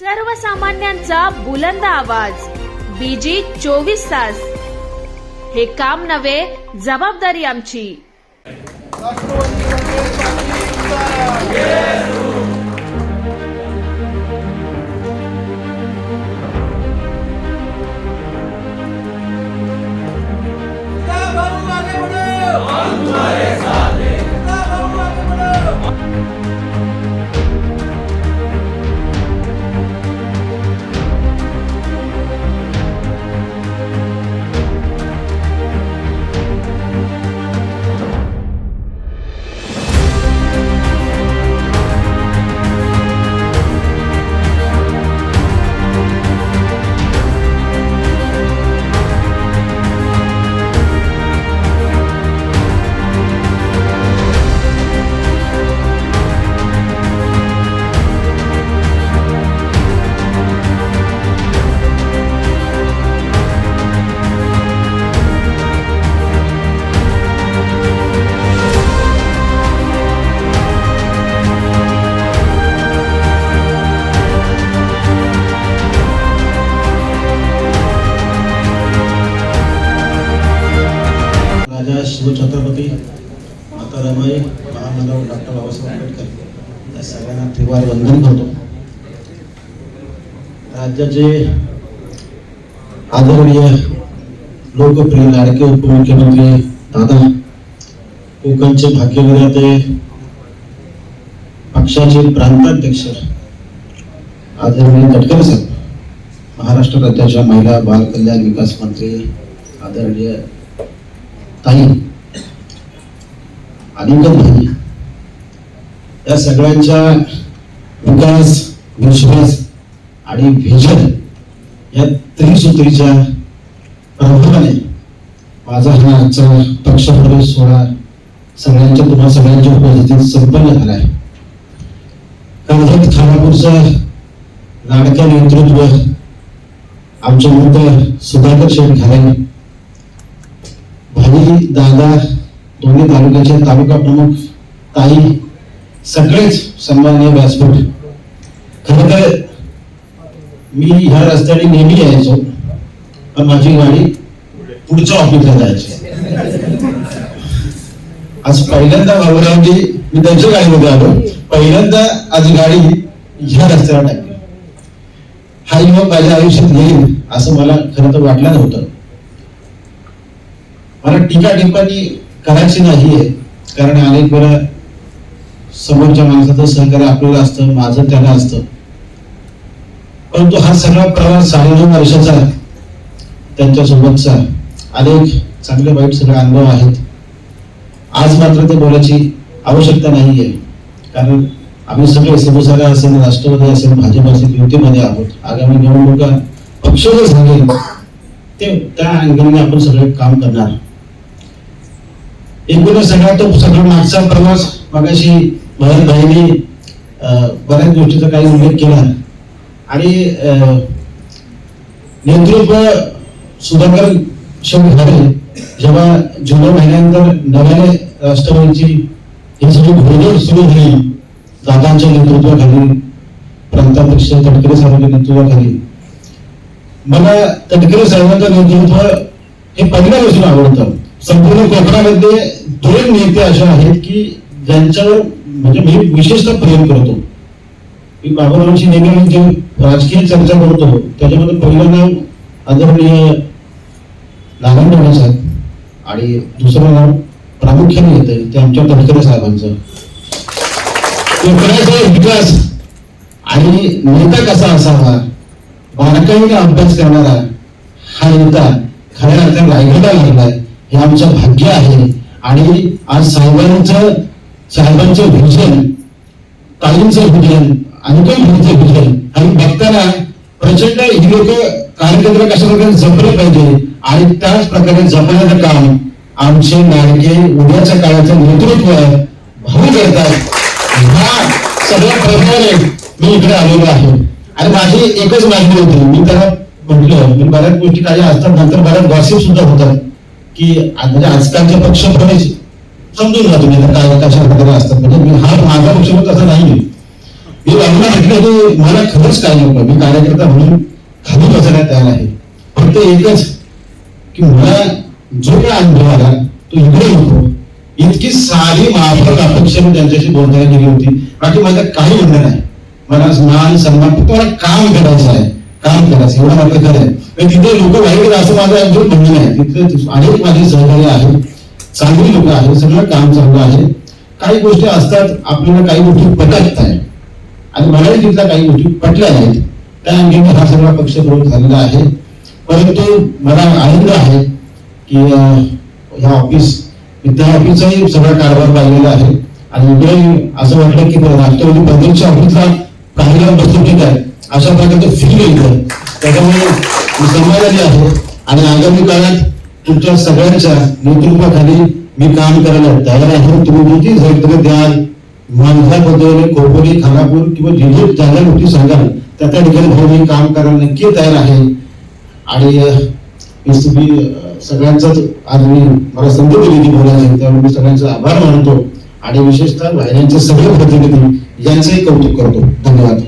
सर्वसामान्यांचा बुलंद आवाज. बीजी चोवीस तास. हे काम नव्हे जबाबदारी आमची. तुम्हारे साथ राजा शिवछत्रपती माता रमाई महामानव डॉक्टर बाबासाहेब आंबेडकर या सगळ्यांना त्रिवार वंदन करतो. राज्याचे आदरणीय लोकप्रिय लाडके उपमुख्यमंत्री दादा कोकणचे भाग्यविधाते पक्षाचे प्रांताध्यक्ष आदरणीय तटकरे साहेब महाराष्ट्र राज्याच्या महिला बाल कल्याण विकास मंत्री आदरणीय ताई अलिंगत भाई या सगळ्यांच्या विकास विश्वास आणि व्हिजन या त्रिसूत्रीच्या प्रभावाने माझा हा आजचा पक्षप्रवेश सोहळा सगळ्यांच्या तुम्हा सगळ्यांच्या उपस्थितीत संपन्न झाला आहे. कर्जत खानापूरचा लाडका नेतृत्व आमचे मित्र सुधाकर शेठ घाले भाई दादा दोन्ही तालुक्याचे तालुका प्रमुख ताई सगळेच सन्माननीय व्यासपीठ. खरं तर मी ह्या रस्त्याने नेहमी यायचो पण माझी गाडी पुढच्या ऑफिसला जायची. आज पहिल्यांदा भाऊरावजी मी त्यांच्या गाडीमध्ये आलो. पहिल्यांदा आज गाडी ह्या रस्त्यावर टाकली. हा युवक माझ्या आयुष्यात येईल असं मला खरं तर वाटलं नव्हतं. मला टीका टिप्पणी करायची नाहीये. कारण अनेक वेळा समोरच्या माणसाचं सहकार्य आपल्याला असतं माझं त्याला असतं. परंतु हा सगळा प्रवास साडेनऊ वर्षाचा त्यांच्यासोबतचा अनेक चांगले वाईट सगळे अनुभव आहेत. आज मात्र ते बोलायची आवश्यकता नाही आहे कारण आम्ही सगळे शिवसेना असेल राष्ट्रवादी असेल भाजप असेल युतीमध्ये आहोत. आगामी निवडणुका पक्ष जे सांगेल ते त्या अँगलने आपण सगळे काम करणार. एकूणच सगळा तो सगळा मागचा प्रवास मगाशी भरत भाईने बऱ्याच गोष्टीचा काही उल्लेख केला. आणि नेतृत्व सुधाकर शेवट झाले. जेव्हा जुलै महिन्यानंतर नव्याने राष्ट्रवादीची ही सगळी घोडदोड सुरू झाली दादांच्या नेतृत्वाखाली प्रांतापेक्षा तटकरे साहेबांच्या नेतृत्वाखाली. मला तटकरे साहेबांचं नेतृत्व हे पहिल्यापासून आवडतं. संपूर्ण कोकणामध्ये दोन नेते असे आहेत की ज्यांच्यावर म्हणजे मी विशेषतः प्रेम करतो. मी बाबारावांची नेहमी जे राजकीय चर्चा करतो त्याच्यामध्ये पहिलं नाव आदरणीय नारायण साहेब आणि दुसरं नाव प्रामुख्याने येतं ते आमच्या तडकरे साहेबांचं. कोकणाचा विकास आणि नेता कसा असावा बारकाईने अभ्यास करणारा हा नेता खऱ्या अर्थाने रायगडला लागलाय. हे आमचं भाग्य आहे. आणि आज साहेबांचं साहेबांचं भोजन काहींचं भोजन अनुकल भोजन आणि बघताना प्रचंड ही लोक कार्यकेंद्र कशा प्रकारे जपलं पाहिजे आणि त्याच प्रकारे जपण्याचं काम आमचे नायके उद्याच्या काळाचं नेतृत्व भाऊ करतात. ह्या सगळ्या प्रकारे मी इकडे आलेलो आहे. आणि माझी एकच मागणी होती. मी त्याला म्हटलं मी बऱ्याच गोष्टी काही असतात नंतर बऱ्याच गॉसिप सुद्धा होतात. की म्हणजे आजकालचे पक्ष प्रवेश समजून घ्या तुम्ही काय कशा प्रकारे असतात. म्हणजे मी हा माझा पक्ष तसा नाही मी बाबूला म्हटलं की मला खरंच काय नको मी कार्यकर्ता म्हणून खाली बसायला तयार आहे. फक्त एकच की मला जो काय अनुभव आला तो इकडे होतो. इतकी सारी माफक अपेक्षा मी त्यांच्याशी बोलताना गेली होती. बाकी माझं काही म्हणणं नाही. मला मान सन्मान फक्त मला काम करायचं आहे. काम करा एवढं मात्र खरं आहे. तिथे लोक वाईट असं माझं अजून म्हणणं आहे तिथे अनेक माझे सहकारी आहेत चांगली लोक आहेत सगळं काम चांगलं आहे. काही गोष्टी असतात आपल्याला काही गोष्टी पटत नाही. आणि मलाही तिथल्या काही गोष्टी पटल्या नाहीत. त्या अंगी हा सगळा पक्ष प्रमुख झालेला आहे. परंतु मला आनंद आहे की ह्या ऑफिस मी त्या ऑफिसचाही सगळा कारभार पाहिलेला आहे. आणि इकडे असं वाटलं की राष्ट्रवादी काँग्रेसच्या ऑफिसला काही बसतो ठीक आहे. अशा प्रकारचं फील येतं त्याच्यामुळे मी समाधानी आहे. आणि आगामी काळात तुमच्या सगळ्यांच्या नेतृत्वाखाली मी काम करायला तयार आहे तुम्ही किती जबाबदारी द्याल माणसाबद्दल खोपोली खानापूर किंवा जे जे गोष्टी सांगाल त्या त्या ठिकाणी भाऊ मी काम करायला नक्की तयार आहे. आणि अह, तुम्ही सगळ्यांचाच आज मी मला संधी दिली ती बोलायची त्यामुळे मी सगळ्यांचा आभार मानतो. आणि विशेषतः वाहिन्यांचे सगळे प्रतिनिधी यांचंही कौतुक करतो. धन्यवाद.